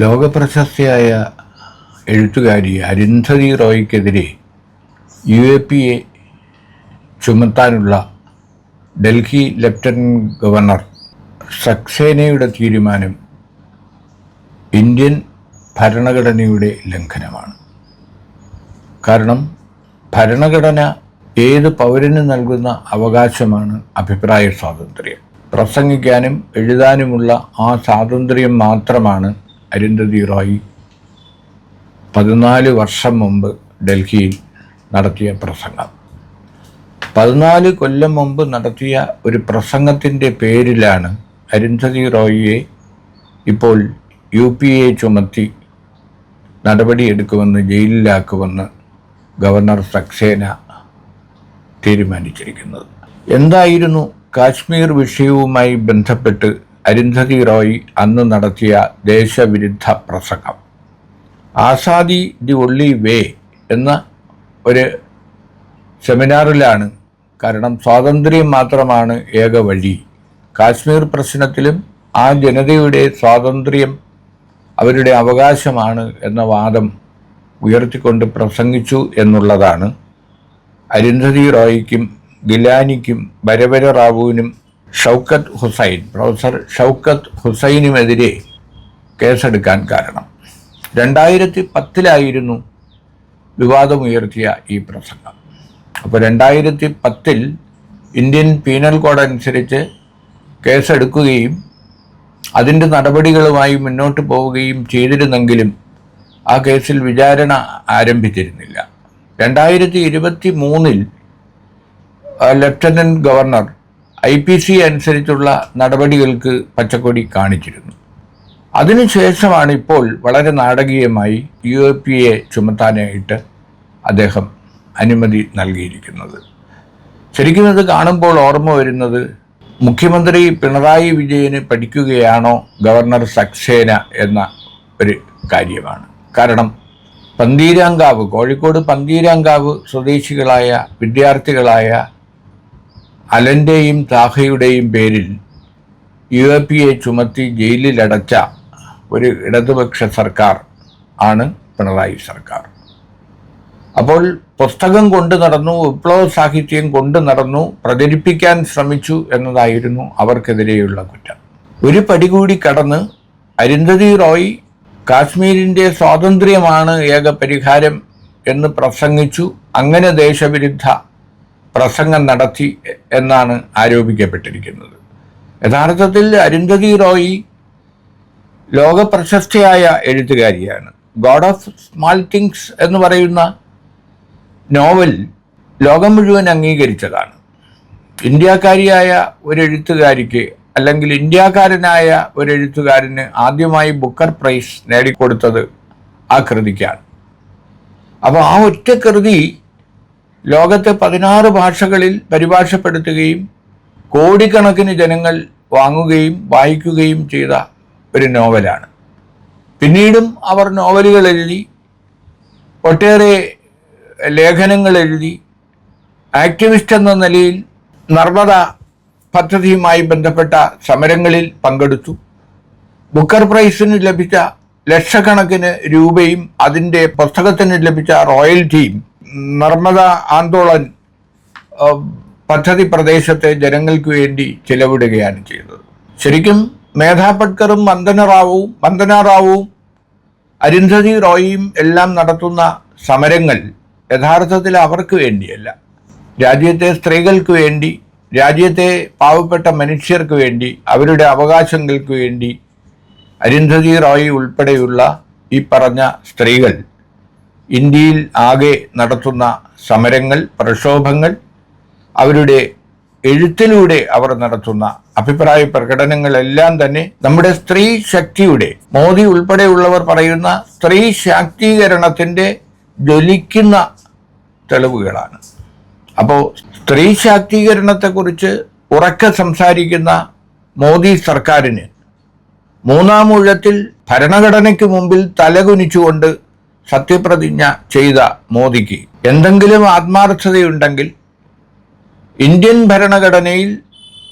ലോകപ്രശസ്തയായ എഴുത്തുകാരി അരുന്ധതി റോയ്ക്കെതിരെ U A P A ചുമത്താനുള്ള ഡൽഹി ലെഫ്റ്റനന്റ് ഗവർണർ സക്സേനയുടെ തീരുമാനം ഇന്ത്യൻ ഭരണഘടനയുടെ ലംഘനമാണ്. കാരണം ഭരണഘടന ഏത് പൗരന് നൽകുന്ന അവകാശമാണ് അഭിപ്രായ സ്വാതന്ത്ര്യം. പ്രസംഗിക്കാനും എഴുതാനുമുള്ള ആ സ്വാതന്ത്ര്യം മാത്രമാണ് അരുന്ധതി റോയ് പതിനാല് വർഷം മുമ്പ് ഡൽഹിയിൽ നടത്തിയ പ്രസംഗം. പതിനാല് കൊല്ലം മുമ്പ് നടത്തിയ ഒരു പ്രസംഗത്തിന്റെ പേരിലാണ് അരുന്ധതി റോയിയെ ഇപ്പോൾ യു പി എ ചുമത്തി നടപടിയെടുക്കുമെന്ന് ജയിലിലാക്കുമെന്ന് ഗവർണർ സക്സേന തീരുമാനിച്ചിരിക്കുന്നത്. എന്തായിരുന്നു കാശ്മീർ വിഷയവുമായി ബന്ധപ്പെട്ട് അരുന്ധതി റോയ് അന്ന് നടത്തിയ ദേശവിരുദ്ധ പ്രസംഗം. ആസാദി ദി ഒള്ളി വേ എന്ന ഒരു സെമിനാറിലാണ് കാരണം സ്വാതന്ത്ര്യം മാത്രമാണ് ഏക വഴി. കാശ്മീർ പ്രശ്നത്തിലും ആ ജനതയുടെ സ്വാതന്ത്ര്യം അവരുടെ അവകാശമാണ് എന്ന വാദം ഉയർത്തിക്കൊണ്ട് പ്രസംഗിച്ചു എന്നുള്ളതാണ്. അരുന്ധതി റോയ്ക്കും ഗിലാനിക്കും ബരവര റാവുവിനും ഷൗക്കത്ത് ഹുസൈൻ പ്രൊഫസർ ഷൗക്കത്ത് ഹുസൈനുമെതിരെ കേസെടുക്കാൻ കാരണം. രണ്ടായിരത്തി പത്തിലായിരുന്നു വിവാദമുയർത്തിയ ഈ പ്രസംഗം. അപ്പോൾ രണ്ടായിരത്തി പത്തിൽ ഇന്ത്യൻ പീനൽ കോഡ് അനുസരിച്ച് കേസെടുക്കുകയും അതിന്റെ നടപടികളുമായി മുന്നോട്ട് പോവുകയും ചെയ്തിരുന്നെങ്കിലും ആ കേസിൽ വിചാരണ ആരംഭിച്ചിരുന്നില്ല. രണ്ടായിരത്തി ഇരുപത്തി മൂന്നിൽ lieutenant governor I P C അനുസരിച്ചുള്ള നടപടികൾക്ക് പച്ചക്കൊടി കാണിച്ചിരുന്നു. അതിനുശേഷമാണ് ഇപ്പോൾ വളരെ നാടകീയമായി യു എ പി എ ചുമത്താനായിട്ട് അദ്ദേഹം അനുമതി നൽകിയിരിക്കുന്നത്. ശരിക്കും ഇത് കാണുമ്പോൾ ഓർമ്മ വരുന്നത് മുഖ്യമന്ത്രി പിണറായി വിജയന് പഠിക്കുകയാണോ ഗവർണർ സക്സേന എന്ന ഒരു കാര്യമാണ്. കാരണം പന്തീരാങ്കാവ് കോഴിക്കോട് പന്തീരാങ്കാവ് സ്വദേശികളായ വിദ്യാർത്ഥികളായ അലന്റെയും താഹയുടെയും പേരിൽ യു എ പി എ ചുമത്തി ജയിലിലടച്ച ഒരു ഇടതുപക്ഷ സർക്കാർ ആണ് പിണറായി സർക്കാർ. അപ്പോൾ പുസ്തകം കൊണ്ടു നടന്നു വിപ്ലവ സാഹിത്യം കൊണ്ടു നടന്നു പ്രചരിപ്പിക്കാൻ ശ്രമിച്ചു എന്നതായിരുന്നു അവർക്കെതിരെയുള്ള കുറ്റം. ഒരു പടി കൂടി കടന്ന് അരുന്ധതി റോയ് കാശ്മീരിന്റെ സ്വാതന്ത്ര്യമാണ് ഏക പരിഹാരം എന്ന് പ്രസംഗിച്ചു. അങ്ങനെ ദേശവിരുദ്ധ പ്രസംഗം നടത്തി എന്നാണ് ആരോപിക്കപ്പെട്ടിരിക്കുന്നത്. യഥാർത്ഥത്തിൽ അരുന്ധതി റോയി ലോകപ്രശസ്തയായ എഴുത്തുകാരിയാണ്. ഗോഡ് ഓഫ് സ്മാൾ തിങ്സ് എന്ന് പറയുന്ന നോവൽ ലോകം മുഴുവൻ അംഗീകരിച്ചതാണ്. ഇന്ത്യക്കാരിയായ ഒരു എഴുത്തുകാരിക്ക് അല്ലെങ്കിൽ ഇന്ത്യക്കാരനായ ഒരു എഴുത്തുകാരന് ആദ്യമായി ബുക്കർ പ്രൈസ് നേടിക്കൊടുത്തത് ആ കൃതിക്കാണ്. അപ്പോൾ ആ ഒറ്റ കൃതി ലോകത്തെ പതിനാറ് ഭാഷകളിൽ പരിഭാഷപ്പെടുത്തുകയും കോടിക്കണക്കിന് ജനങ്ങൾ വാങ്ങുകയും വായിക്കുകയും ചെയ്ത ഒരു നോവലാണ്. പിന്നീടും അവർ നോവലുകൾ എഴുതി ഒട്ടേറെ ലേഖനങ്ങൾ എഴുതി ആക്ടിവിസ്റ്റ് എന്ന നിലയിൽ നർമ്മദ പദ്ധതിയുമായി ബന്ധപ്പെട്ട സമരങ്ങളിൽ പങ്കെടുത്തു. ബുക്കർ പ്രൈസിന് ലഭിച്ച ലക്ഷക്കണക്കിന് രൂപയും അതിന്റെ പുസ്തകത്തിന് ലഭിച്ച റോയൽറ്റിയും നർമ്മദ ആന്തോളൻ പദ്ധതി പ്രദേശത്തെ ജനങ്ങൾക്ക് വേണ്ടി ചിലവിടുകയാണ് ചെയ്തത്. ശരിക്കും മേധാ പട്കറും വന്ദന റാവുവും വന്ദന റാവുവും അരുന്ധതി റോയിയും എല്ലാം നടത്തുന്ന സമരങ്ങൾ യഥാർത്ഥത്തിൽ അവർക്ക് വേണ്ടിയല്ല. രാജ്യത്തെ സ്ത്രീകൾക്ക് വേണ്ടി രാജ്യത്തെ പാവപ്പെട്ട മനുഷ്യർക്ക് വേണ്ടി അവരുടെ അവകാശങ്ങൾക്ക് വേണ്ടി അരുന്ധതി റോയി ഉൾപ്പെടെയുള്ള ഈ പറഞ്ഞ സ്ത്രീകൾ ഇന്ത്യയിൽ ആകെ നടത്തുന്ന സമരങ്ങൾ പ്രക്ഷോഭങ്ങൾ അവരുടെ എഴുത്തിലൂടെ അവർ നടത്തുന്ന അഭിപ്രായ പ്രകടനങ്ങളെല്ലാം തന്നെ നമ്മുടെ സ്ത്രീ ശക്തിയുടെ മോദി ഉൾപ്പെടെയുള്ളവർ പറയുന്ന സ്ത്രീ ശാക്തീകരണത്തിന്റെ ജ്വലിക്കുന്ന തെളിവുകളാണ്. അപ്പോൾ സ്ത്രീ ശാക്തീകരണത്തെക്കുറിച്ച് ഉറക്കെ സംസാരിക്കുന്ന മോദി സർക്കാരിന് മൂന്നാം ഊഴത്തിൽ ഭരണഘടനയ്ക്ക് മുമ്പിൽ തലകുനിച്ചുകൊണ്ട് സത്യപ്രതിജ്ഞ ചെയ്ത മോദിക്ക് എന്തെങ്കിലും ആത്മാർത്ഥതയുണ്ടെങ്കിൽ ഇന്ത്യൻ ഭരണഘടനയിൽ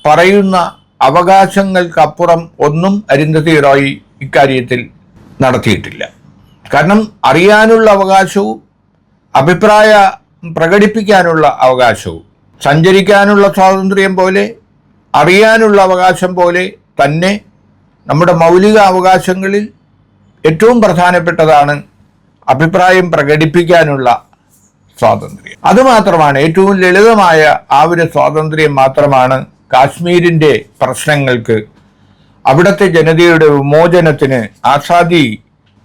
പറയുന്ന അവകാശങ്ങൾക്കപ്പുറം ഒന്നും അരുന്ധതി റോയി ഇക്കാര്യത്തിൽ നടത്തിയിട്ടില്ല. കാരണം അറിയാനുള്ള അവകാശവും അഭിപ്രായ പ്രകടിപ്പിക്കാനുള്ള അവകാശവും സഞ്ചരിക്കാനുള്ള സ്വാതന്ത്ര്യം പോലെ അറിയാനുള്ള അവകാശം പോലെ തന്നെ നമ്മുടെ മൗലിക അവകാശങ്ങളിൽ ഏറ്റവും പ്രധാനപ്പെട്ടതാണ് അഭിപ്രായം പ്രകടിപ്പിക്കാനുള്ള സ്വാതന്ത്ര്യം. അതുമാത്രമാണ് ഏറ്റവും ലളിതമായ ആ ഒരു സ്വാതന്ത്ര്യം മാത്രമാണ് കാശ്മീരിന്റെ പ്രശ്നങ്ങൾക്ക് അവിടുത്തെ ജനതയുടെ വിമോചനത്തിന് ആസാദി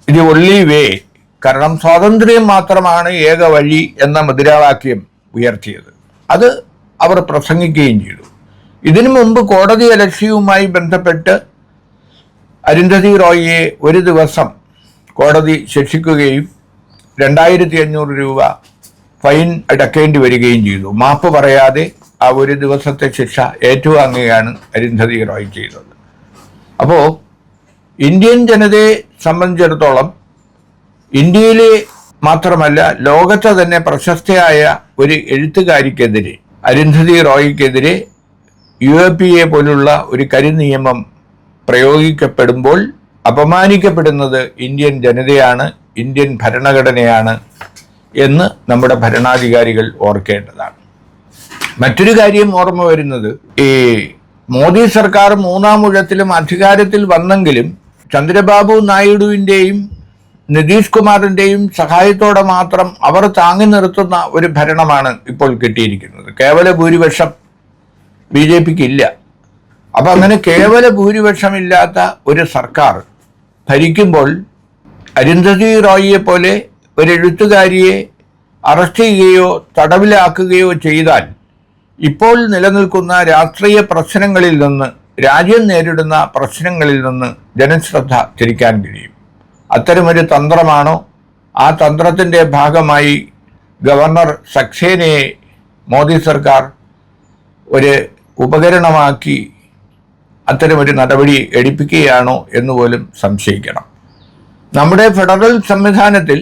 ഇത് ഒള്ളി വേ കാരണം സ്വാതന്ത്ര്യം മാത്രമാണ് ഏക വഴി എന്ന മുദ്രാവാക്യം ഉയർത്തിയത്. അത് അവർ പ്രസംഗിക്കുകയും ചെയ്തു. ഇതിനു മുമ്പ് കോടതി അലക്ഷ്യവുമായി ബന്ധപ്പെട്ട് അരുന്ധതി റോയിയെ ഒരു ദിവസം കോടതി ശിക്ഷിക്കുകയും രണ്ടായിരത്തി അഞ്ഞൂറ് രൂപ ഫൈൻ അടക്കേണ്ടി വരികയും ചെയ്തു. മാപ്പ് പറയാതെ ആ ഒരു ദിവസത്തെ ശിക്ഷ ഏറ്റുവാങ്ങുകയാണ് അരുന്ധതി റോയ് ചെയ്തത്. അപ്പോൾ ഇന്ത്യൻ ജനതയെ സംബന്ധിച്ചിടത്തോളം ഇന്ത്യയിലെ മാത്രമല്ല ലോകത്തെ തന്നെ പ്രശസ്തയായ ഒരു എഴുത്തുകാരിക്കെതിരെ അരുന്ധതി റോയ്ക്കെതിരെ യു എ പി എ പോലുള്ള ഒരു കരിനിയമം പ്രയോഗിക്കപ്പെടുമ്പോൾ അപമാനിക്കപ്പെടുന്നത് ഇന്ത്യൻ ജനതയാണ് ഇന്ത്യൻ ഭരണഘടനയാണ് എന്ന് നമ്മുടെ ഭരണാധികാരികൾ ഓർക്കേണ്ടതാണ്. മറ്റൊരു കാര്യം ഓർമ്മ വരുന്നത് ഈ മോദി സർക്കാർ മൂന്നാം ഊഴത്തിലും അധികാരത്തിൽ വന്നെങ്കിലും ചന്ദ്രബാബു നായിഡുവിന്റെയും നിതീഷ് കുമാറിന്റെയും സഹായത്തോടെ മാത്രം അവർ താങ്ങി നിർത്തുന്ന ഒരു ഭരണമാണ് ഇപ്പോൾ കിട്ടിയിരിക്കുന്നത്. കേവല ഭൂരിപക്ഷം ബി ജെ പിക്ക് ഇല്ല. അപ്പം അങ്ങനെ കേവല ഭൂരിപക്ഷമില്ലാത്ത ഒരു സർക്കാർ ഭരിക്കുമ്പോൾ അരുന്ധതി റോയിയെ പോലെ ഒരു എഴുത്തുകാരിയെ അറസ്റ്റ് ചെയ്യുകയോ തടവിലാക്കുകയോ ചെയ്താൽ ഇപ്പോൾ നിലനിൽക്കുന്ന രാഷ്ട്രീയ പ്രശ്നങ്ങളിൽ നിന്ന് രാജ്യം നേരിടുന്ന പ്രശ്നങ്ങളിൽ നിന്ന് ജനശ്രദ്ധ തിരിക്കാൻ കഴിയും. അത്തരമൊരു തന്ത്രമാണോ? ആ തന്ത്രത്തിന്റെ ഭാഗമായി ഗവർണർ സക്സേനയെ മോദി സർക്കാർ ഒരു ഉപകരണമാക്കി അത്തരമൊരു നടപടി എടുപ്പിക്കുകയാണോ എന്ന് പോലും സംശയിക്കണം. നമ്മുടെ ഫെഡറൽ സംവിധാനത്തിൽ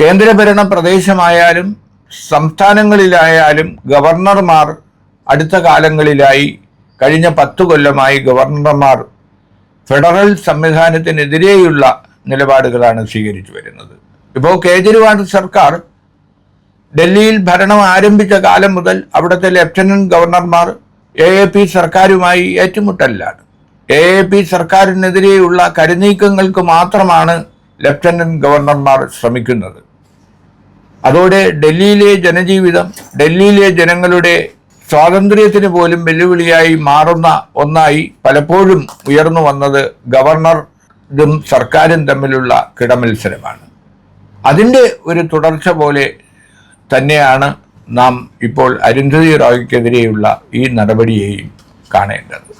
കേന്ദ്രഭരണ പ്രദേശമായാലും സംസ്ഥാനങ്ങളിലായാലും ഗവർണർമാർ അടുത്ത കാലങ്ങളിലായി കഴിഞ്ഞ പത്ത് കൊല്ലമായി ഗവർണർമാർ ഫെഡറൽ സംവിധാനത്തിനെതിരെയുള്ള നിലപാടുകളാണ് സ്വീകരിച്ചു വരുന്നത്. ഇപ്പോൾ കേജ്രിവാൾ സർക്കാർ ഡൽഹിയിൽ ഭരണം ആരംഭിച്ച കാലം മുതൽ അവിടുത്തെ ലഫ്റ്റനന്റ് ഗവർണർമാർ എ എ പി സർക്കാരുമായി ഏറ്റുമുട്ടലിലാണ്. എ എ പി സർക്കാരിനെതിരെയുള്ള കരുനീക്കങ്ങൾക്ക് മാത്രമാണ് ലഫ്റ്റനന്റ് ഗവർണർമാർ ശ്രമിക്കുന്നത്. അതോടെ ഡൽഹിയിലെ ജനജീവിതം ഡൽഹിയിലെ ജനങ്ങളുടെ സ്വാതന്ത്ര്യത്തിന് പോലും വെല്ലുവിളിയായി മാറുന്ന ഒന്നായി പലപ്പോഴും ഉയർന്നു വന്നത് ഗവർണറും സർക്കാരും തമ്മിലുള്ള കിടമത്സരമാണ്. അതിന്റെ ഒരു തുടർച്ച പോലെ തന്നെയാണ് നാം ഇപ്പോൾ അരുന്ധതി റോയ്ക്കെതിരെയുള്ള ഈ നടപടിയെയും കാണേണ്ടത്.